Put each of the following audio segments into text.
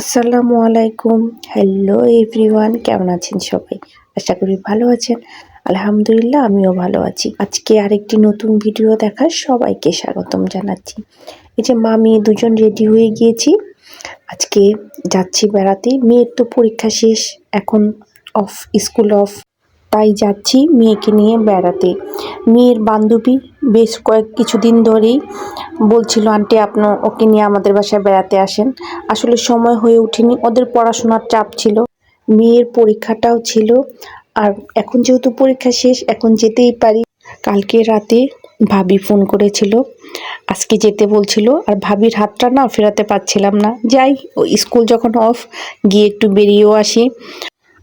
আসসালামু আলাইকুম। Hello everyone কেমন আছেন সবাই? আশা করি ভালো আছেন। আলহামদুলিল্লাহ, আমিও ভালো আছি। আজকে আরেকটি নতুন ভিডিও দেখার সবাইকে স্বাগতম জানাচ্ছি। এই যে মা মেয়ে দুজন রেডি হয়ে গিয়েছি। আজকে যাচ্ছি বেড়াতে। মেয়ের তো পরীক্ষা শেষ, এখন অফ স্কুল অফ তাই যাচ্ছি মেয়েকে নিয়ে বেড়াতে। মেয়ের বান্ধবী বেশ কয়েক কিছুদিন ধরেই বলছিল, আন্টি আপনার ওকে নিয়ে আমাদের বাসায় বেড়াতে আসেন। আসলে সময় হয়ে ওঠেনি, ওদের পড়াশোনার চাপ ছিল, মেয়ের পরীক্ষাটাও ছিল। আর এখন যেহেতু পরীক্ষা শেষ, এখন যেতেই পারি। কালকে রাতে ভাবি ফোন করেছিল, আজকে যেতে বলছিল, আর ভাবির হাতটা না ফেরাতে পারছিলাম না। যাই ও স্কুল যখন অফ, গিয়ে একটু বেরিয়েও আসি।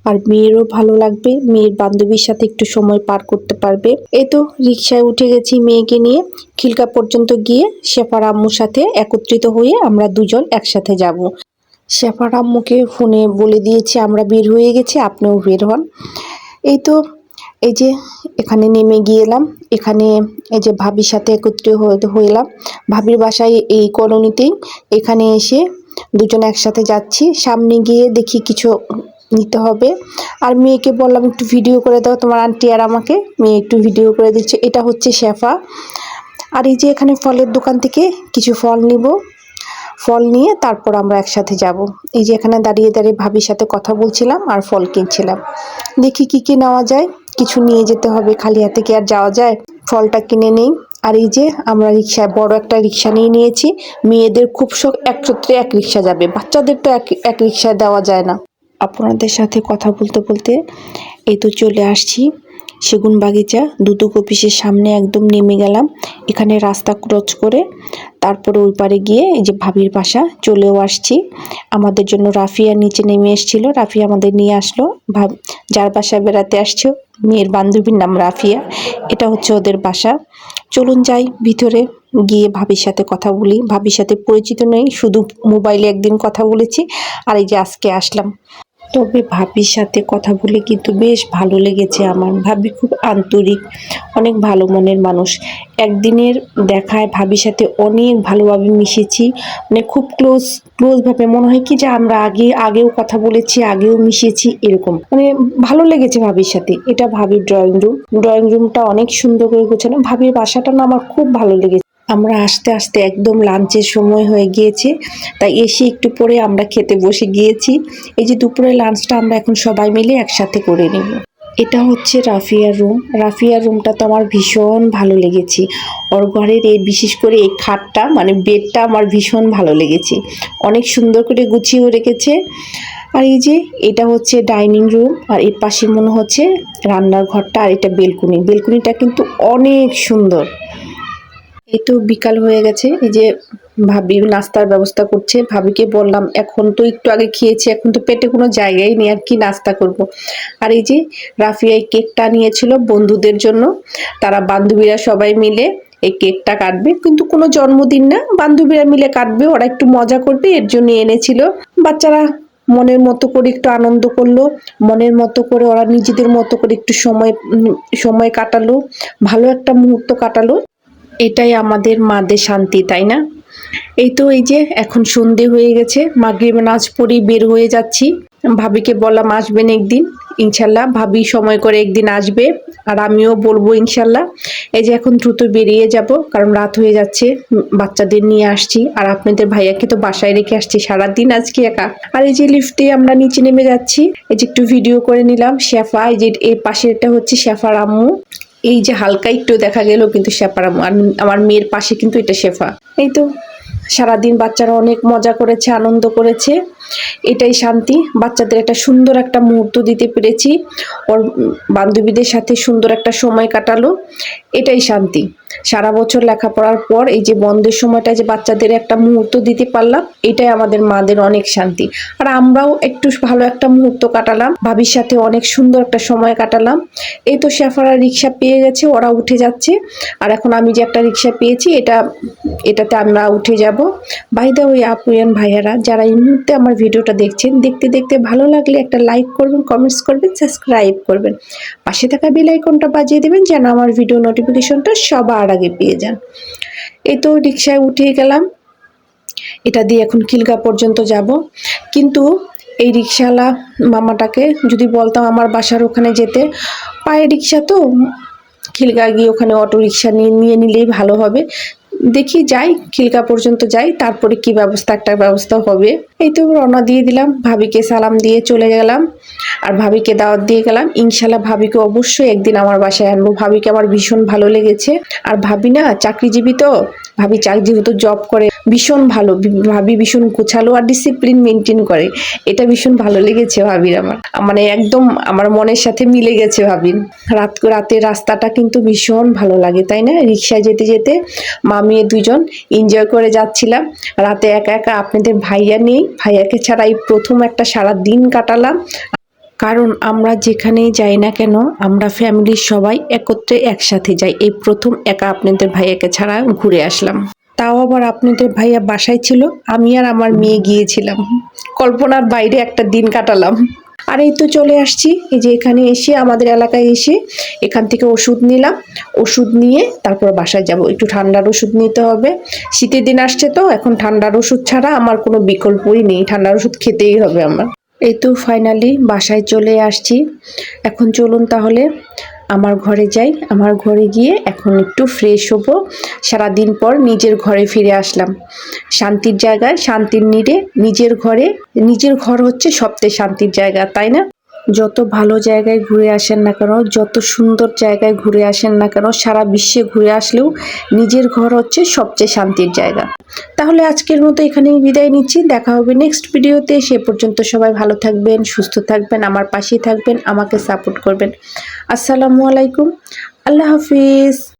আর মেয়েরও ভালো লাগবে। মেয়ের বান্ধবীর সাথে একটু সময় পার করতে পারবে। এই তো রিক্সায় উঠে গেছি মেয়েকে নিয়ে। খিলকা পর্যন্ত গিয়ে শেফার আম্মুর সাথে একত্রিত হয়ে আমরা দুজন একসাথে যাব। শেফার আম্মুকে ফোনে বলে দিয়েছি, আমরা বের হয়ে গেছি, আপনিও বের হন। এই তো এই যে এখানে নেমে গিয়েলাম। এখানে এই যে ভাবির সাথে একত্রিত হইলাম। ভাবির বাসায় এই কলোনিতেই। এখানে এসে দুজন একসাথে যাচ্ছি। সামনে গিয়ে দেখি কিছু নিতে হবে। আর মেয়েকে বললাম, একটু ভিডিও করে দাও, তোমার আন্টি আর আমাকে। মেয়ে একটু ভিডিও করে দিচ্ছে। এটা হচ্ছে শেফা। আর এই যে এখানে ফলের দোকান থেকে কিছু ফল নিব। ফল নিয়ে তারপর আমরা একসাথে যাব। এই যে এখানে দাঁড়িয়ে দাঁড়িয়ে ভাবির সাথে কথা বলছিলাম আর ফল কিনছিলাম। দেখি কি কি নেওয়া যায়। কিছু নিয়ে যেতে হবে। খালি হাতে কি আর যাওয়া যায়? ফলটা কিনে নেই। আর এই যে আমরা রিক্সায়, বড় একটা রিক্সা নিয়ে নিয়েছি। মেয়েদের খুব শখ একত্রে এক রিক্সা যাবে। বাচ্চাদের তো এক এক রিক্সায় দেওয়া যায় না। আপনাদের সাথে কথা বলতে বলতে এই তো চলে আসছি। সেগুন বাগিচা দুদুক অফিসের সামনে একদম নেমে গেলাম। এখানে রাস্তা ক্রস করে তারপরে ওই পারে গিয়ে এই যে ভাবির বাসা চলেও আসছি। আমাদের জন্য রাফিয়া নিচে নেমে এসেছিল। রাফিয়া আমাদের নিয়ে আসলো। ভাব, যার বাসায় বেড়াতে আসছে, মেয়ের বান্ধবীর নাম রাফিয়া। এটা হচ্ছে ওদের বাসা। চলুন যাই ভিতরে, গিয়ে ভাবির সাথে কথা বলি। ভাবির সাথে পরিচিত নেই, শুধু মোবাইলে একদিন কথা বলেছি। আর এই যে আজকে আসলাম। তবে ভাবির সাথে কথা বলে কিন্তু বেশ ভালো লেগেছে আমার। ভাবি খুব আন্তরিক, অনেক ভালো মনের মানুষ। একদিনের দেখায় ভাবির সাথে অনেক ভালোভাবে মিশেছি মানে খুব ক্লোজ ক্লোজভাবে মনে হয় কি যে আমরা আগে, আগেও কথা বলেছি, আগেও মিশেছি, এরকম। মানে ভালো লেগেছে ভাবির সাথে। এটা ভাবির ড্রয়িং রুম ড্রয়িং রুমটা অনেক সুন্দর করে গোছানো। ভাবির বাসাটা না আমার খুব ভালো লেগেছে। আমরা আস্তে আস্তে একদম লাঞ্চের সময় হয়ে গিয়েছে, তাই এসে একটু পরে আমরা খেতে বসে গিয়েছি। এই যে দুপুরে লাঞ্চটা আমরা এখন সবাই মিলে একসাথে করে নেব। এটা হচ্ছে রাফিয়ার রুম। রাফিয়ার রুমটা তো আমার ভীষণ ভালো লেগেছে। ওর ঘরের এই বিশেষ করে এই খাটটা মানে বেডটা আমার ভীষণ ভালো লেগেছে। অনেক সুন্দর করে গুছিয়েও রেখেছে। আর এই যে এটা হচ্ছে ডাইনিং রুম, আর এর পাশে মনে হচ্ছে রান্নার ঘরটা, আর এটা বেলকুনি। বেলকুনিটা কিন্তু অনেক সুন্দর। তো বিকাল হয়ে গেছে, এই যে ভাবি নাস্তার ব্যবস্থা করছে। ভাবিকে বললাম, এখন তো একটু আগে খেয়েছি, এখন তো পেটে কোনো জায়গায় নেই, আর কি নাস্তা করব। আর এই যে রাফিয়া এই কেকটা নিয়েছিল বন্ধুদের জন্য, তারা বান্ধবীরা সবাই মিলে এই কেকটা কাটবে। কিন্তু কোনো জন্মদিন না, বান্ধবীরা মিলে কাটবে, ওরা একটু মজা করবে, এর জন্য এনেছিল। বাচ্চারা মনের মতো করে একটু আনন্দ করল, মনের মতো করে ওরা নিজেদের মতো করে একটু সময় সময় কাটালো, ভালো একটা মুহূর্ত কাটালো। এটাই আমাদের মাদের শান্তি, তাই না? এই তো এই যে এখন সন্ধে হয়ে গেছে, মাগরিব নাচ পড়ি বের হয়ে যাচ্ছি। ভাবিকে বললাম আসবেন একদিন, ইনশাল্লাহ। ভাবি সময় করে একদিন আসবে, আর আমিও বলব ইনশাল্লাহ। এই যে এখন দ্রুত বেরিয়ে যাব, কারণ রাত হয়ে যাচ্ছে, বাচ্চাদের নিয়ে আসছি। আর আপনাদের ভাইয়াকে তো বাসায় রেখে আসছি, সারাদিন আজকে একা। আর এই যে লিফটে আমরা নিচে নেমে যাচ্ছি, এই যে একটু ভিডিও করে নিলাম, শেফা, এই যে এই পাশেরটা হচ্ছে শেফার আম্মু। এই যে হালকা একটু দেখা গেল কিন্তু শেফার আমার মেয়ের পাশে কিন্তু এটা শেফা। এই তো, সারাদিন বাচ্চারা অনেক মজা করেছে, আনন্দ করেছে। এটাই শান্তি। বাচ্চাদের একটা সুন্দর একটা মুহূর্ত দিতে পেরেছি। ওর বান্ধবীদের সাথে সুন্দর একটা সময় কাটালো। এটাই শান্তি। সারা বছর লেখাপড়ার পর এই যে বন্ধের সময়টা যে বাচ্চাদের একটা মুহূর্ত দিতে পারলাম, এটাই আমাদের মাদের অনেক শান্তি। আর আমরাও একটু ভালো একটা মুহূর্ত কাটালাম। ভাবির সাথে অনেক সুন্দর একটা সময় কাটালাম। এই তো শেফারা রিক্সা পেয়ে গেছে, ওরা উঠে যাচ্ছে। আর এখন আমি যে একটা রিক্সা পেয়েছি, এটা, এটাতে আমরা উঠে যাব। বাইদা ওই আপুয়ান ভাইয়ারা, যারা এই মুহূর্তে আমার ভিডিওটা দেখছেন, দেখতে দেখতে ভালো লাগলে একটা লাইক করবেন কমেন্টস করবেন সাবস্ক্রাইব করবেন। পাশে থাকা বেল আইকনটা বাজিয়ে দেবেন যেন আমার ভিডিও নোটিফিকেশনটা সবার আগে পেয়ে যান। এই তো রিক্সায় উঠে গেলাম। এটা দিয়ে এখন খিলগা পর্যন্ত যাব। কিন্তু এই রিক্সাওয়ালা মামাটাকে যদি বলতাম আমার বাসার ওখানে যেতে, পায়ে রিক্সা তো, খিলগা গিয়ে ওখানে অটো রিক্সা নিয়ে নিয়ে নিলেই ভালো হবে। দেখি যাই, খিলকা পর্যন্ত যাই, তারপরে কি ব্যবস্থা, একটা ব্যবস্থা হবে। এই তো রওনা দিয়ে দিলাম, ভাবিকে সালাম দিয়ে চলে গেলাম, আর ভাবিকে দাওয়াত দিয়ে গেলাম। ইনশাল্লাহ ভাবিকে অবশ্যই একদিন আমার বাসায় আনব। ভাবিকে আমার ভীষণ ভালো লেগেছে। আর ভাবি না, চাকরিজীবী তো ভাবি চাকরি যেহেতু জব করে, ভীষণ ভালো, ভাবি ভীষণ গোছালো আর ডিসিপ্লিন মেনটেন করে। এটা ভীষণ ভালো লেগেছে ভাবির আমার। মানে একদম আমার মনের সাথে মিলে গেছে ভাবির। রাত, রাতের রাস্তাটা কিন্তু ভীষণ ভালো লাগে, তাই না? রিক্সায় যেতে যেতে মামি দুজন এনজয় করে যাচ্ছিলাম। রাতে একা একা আপনাদের ভাইয়া নেই। ভাইয়াকে ছাড়া এই প্রথম একটা সারা দিন কাটালাম। কারণ আমরা যেখানেই যাই না কেন, আমরা ফ্যামিলির সবাই একত্রে একসাথে যাই। এই প্রথম একা আপনাদের ভাইয়াকে ছাড়া ঘুরে আসলাম। তাও আবার আপনাদের ভাইয়া বাসায় ছিল, আমি আর আমার মেয়ে গিয়েছিলাম। কল্পনার বাইরে একটা দিন কাটালাম। আর এই তো চলে আসছি, এই যে এখানে এসে আমাদের এলাকায় এসে এখান থেকে ওষুধ নিলাম। ওষুধ নিয়ে তারপর বাসায় যাব। একটু ঠান্ডার ওষুধ নিতে হবে। শীতের দিন আসছে তো, এখন ঠান্ডার ওষুধ ছাড়া আমার কোনো বিকল্পই নেই। ঠান্ডার ওষুধ খেতেই হবে আমার। এই তো ফাইনালি বাসায় চলে আসছি। এখন চলুন তাহলে আমার ঘরে যাই। আমার ঘরে গিয়ে এখন একটু ফ্রেশ হব। সারাদিন পর নিজের ঘরে ফিরে আসলাম। শান্তির জায়গায়, শান্তির নিরে নিজের ঘরে, নিজের ঘর হচ্ছে সবচেয়ে শান্তির জায়গা, তাই না? যত ভালো জায়গায় ঘুরে আসেন না কেন, যত সুন্দর জায়গায় ঘুরে আসেন না কেন, সারা বিশ্বে ঘুরে আসলেও নিজের ঘর হচ্ছে সবচেয়ে শান্তির জায়গা। তাহলে আজকের মতো এখানেই বিদায় নিচ্ছি। দেখা হবে নেক্সট ভিডিওতে সে পর্যন্ত সবাই ভালো থাকবেন, সুস্থ থাকবেন, আমার পাশেই থাকবেন, আমাকে সাপোর্ট করবেন। আসসালামু আলাইকুম। আল্লাহ হাফিজ।